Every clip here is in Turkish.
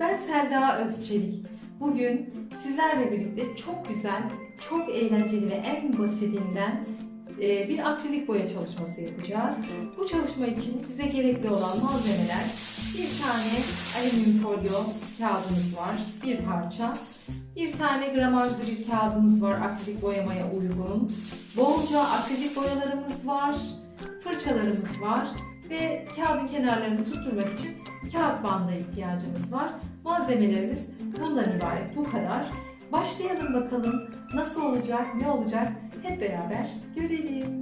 Ben Selda Özçelik. Bugün sizlerle birlikte çok güzel, çok eğlenceli ve en basitinden e, bir akrilik boya çalışması yapacağız. Bu çalışma için bize gerekli olan malzemeler bir tane alüminyum folyo kağıdımız var, bir parça. Bir tane gramajlı bir kağıdımız var akrilik boyamaya uygun. Bolca akrilik boyalarımız var, fırçalarımız var ve kağıdın kenarlarını tutturmak için kağıt bandına ihtiyacımız var. Malzemelerimiz bundan ibaret bu kadar. Başlayalım bakalım nasıl olacak, ne olacak hep beraber görelim.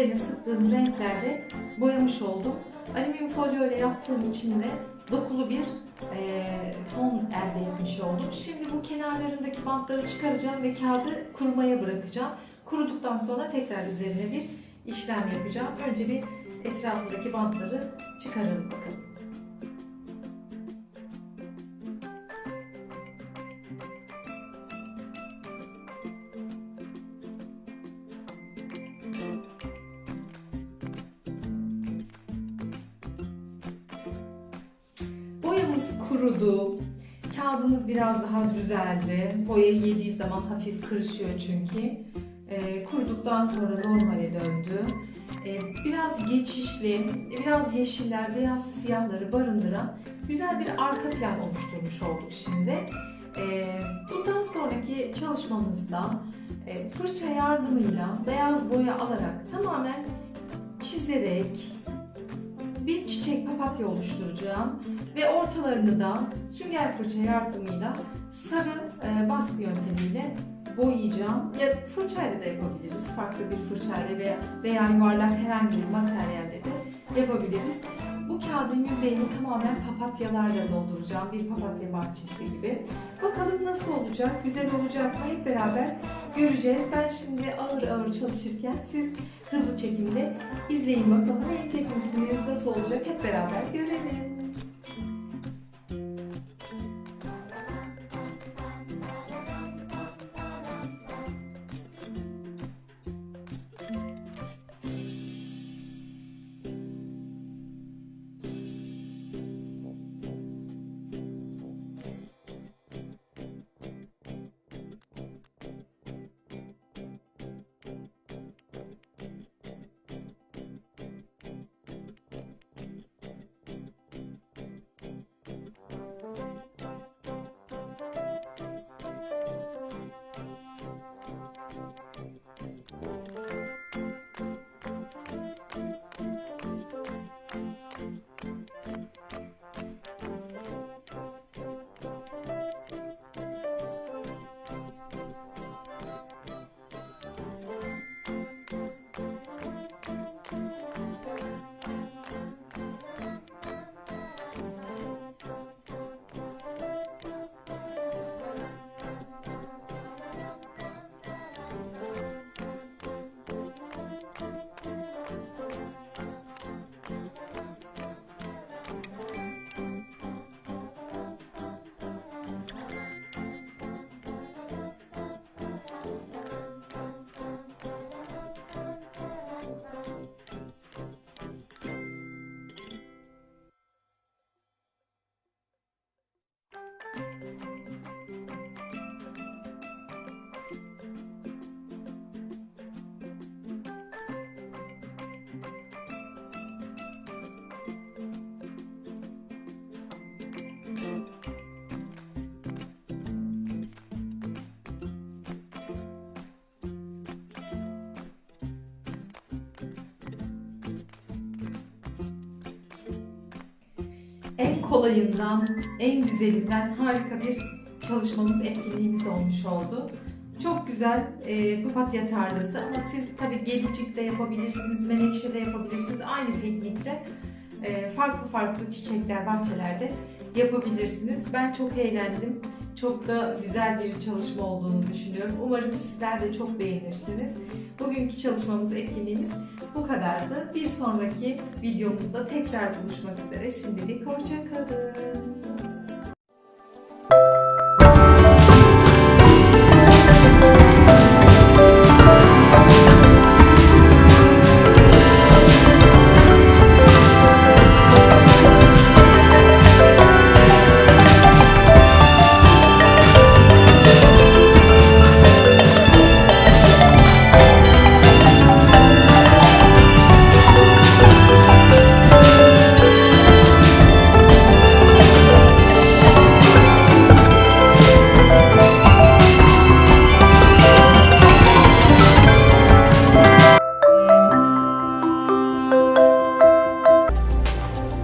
Üzerine sıktığım renklerle boyamış oldum. Alüminyum folyo ile yaptığım için de dokulu bir eee, fon elde etmiş oldum. Şimdi bu kenarlarındaki bantları çıkaracağım ve kağıdı kurumaya bırakacağım. Kuruduktan sonra tekrar üzerine bir işlem yapacağım. Önce bir etrafındaki bantları çıkaralım bakalım. Kurudu. Kağıdımız biraz daha düzeldi. Boya yediği zaman hafif kırışıyor çünkü. Ee, kuruduktan sonra normale döndü. Ee, biraz geçişli, biraz yeşiller, biraz siyahları barındıran güzel bir arka plan oluşturmuş olduk şimdi. Ee, bundan sonraki çalışmamızda e, fırça yardımıyla beyaz boya alarak tamamen çizerek papatya oluşturacağım ve ortalarını da sünger fırça yardımıyla sarı e, baskı yöntemiyle boyayacağım. Ya fırçayla da yapabiliriz. Farklı bir fırçayla veya, veya yuvarlak herhangi bir materyalle de yapabiliriz. Kağıdın yüzeyini tamamen papatyalarla dolduracağım. Bir papatya bahçesi gibi. Bakalım nasıl olacak, güzel olacak mı hep beraber göreceğiz. Ben şimdi ağır ağır çalışırken siz hızlı çekimde izleyin bakalım. Beğenecek misiniz, nasıl olacak hep beraber görelim. En kolayından, en güzelinden harika bir çalışmamız, etkinliğimiz olmuş oldu. Çok güzel e, papatya tarlası ama siz tabii gelicik de yapabilirsiniz, menekşe de yapabilirsiniz. Aynı teknikte e, farklı farklı çiçekler, bahçelerde yapabilirsiniz. Ben çok eğlendim. Çok da güzel bir çalışma olduğunu düşünüyorum. Umarım sizler de çok beğenirsiniz. Bugünkü çalışmamız, etkinliğimiz bu kadardı. Bir sonraki videomuzda tekrar buluşmak üzere. Şimdilik hoşça kalın.